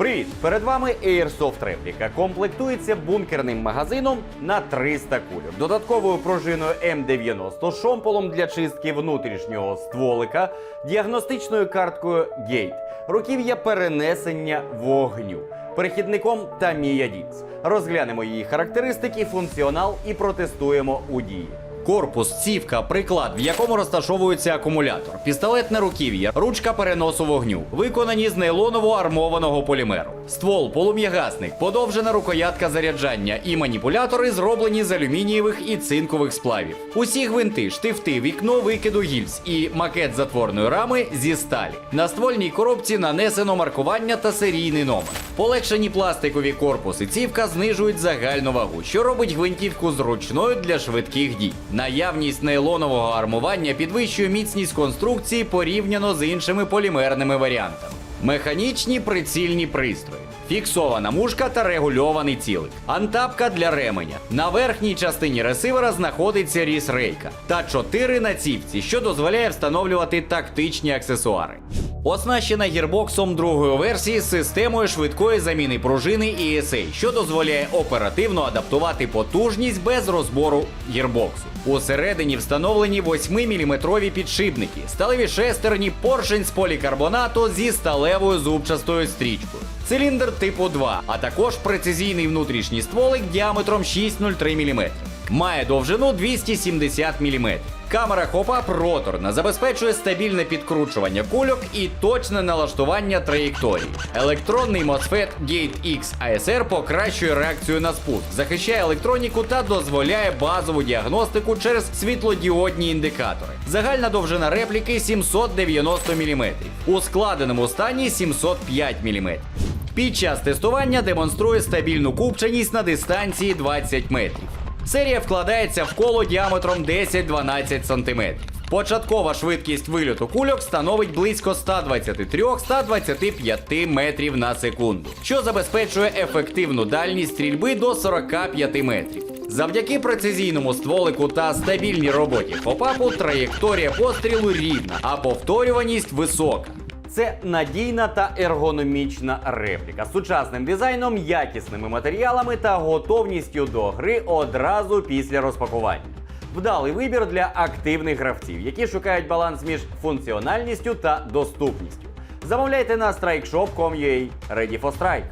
Привіт! Перед вами Airsoft Replica. Комплектується бункерним магазином на 300 кульок, додатковою пружиною М90 шомполом для чистки внутрішнього стволика, діагностичною карткою Gate, руків'я перенесення вогню, перехідником Tamiya Dix. Розглянемо її характеристики, функціонал і протестуємо у дії. Корпус, цівка, приклад, в якому розташовується акумулятор, пістолетне руків'я, ручка переносу вогню, виконані з нейлоново армованого полімеру. Ствол, полум'ягасник, подовжена рукоятка заряджання і маніпулятори зроблені з алюмінієвих і цинкових сплавів. Усі гвинти, штифти, вікно викиду гільз і макет затворної рами зі сталі. На ствольній коробці нанесено маркування та серійний номер. Полегшені пластикові корпуси цівка знижують загальну вагу, що робить гвинтівку зручною для швидких дій. Наявність нейлонового армування підвищує міцність конструкції порівняно з іншими полімерними варіантами. Механічні прицільні пристрої. Фіксована мушка та регульований цілик. Антапка для ременя. На верхній частині ресивера знаходиться ріс-рейка та 4 на цівці, що дозволяє встановлювати тактичні аксесуари. Оснащена гірбоксом другої версії з системою швидкої заміни пружини ESA, що дозволяє оперативно адаптувати потужність без розбору гірбоксу. Усередині встановлені 8-мм підшипники, сталеві шестерні, поршень з полікарбонату зі сталевою зубчастою стрічкою. Циліндр типу 2, а також прецизійний внутрішній стволик діаметром 6,03 мм. Має довжину 270 мм. Камера хопап роторна забезпечує стабільне підкручування кульок і точне налаштування траєкторії. Електронний MOSFET Gate X ASR покращує реакцію на спуск, захищає електроніку та дозволяє базову діагностику через світлодіодні індикатори. Загальна довжина репліки 790 мм. У складеному стані 705 мм. Під час тестування демонструє стабільну купченість на дистанції 20 метрів. Серія вкладається в коло діаметром 10-12 см. Початкова швидкість вильоту кульок становить близько 123-125 метрів на секунду, що забезпечує ефективну дальність стрільби до 45 метрів. Завдяки прецизійному стволику та стабільній роботі попапу траєкторія пострілу рівна, а повторюваність висока. Це надійна та ергономічна репліка з сучасним дизайном, якісними матеріалами та готовністю до гри одразу після розпакування. Вдалий вибір для активних гравців, які шукають баланс між функціональністю та доступністю. Замовляйте на strikeshop.com.ua. Ready for Strike!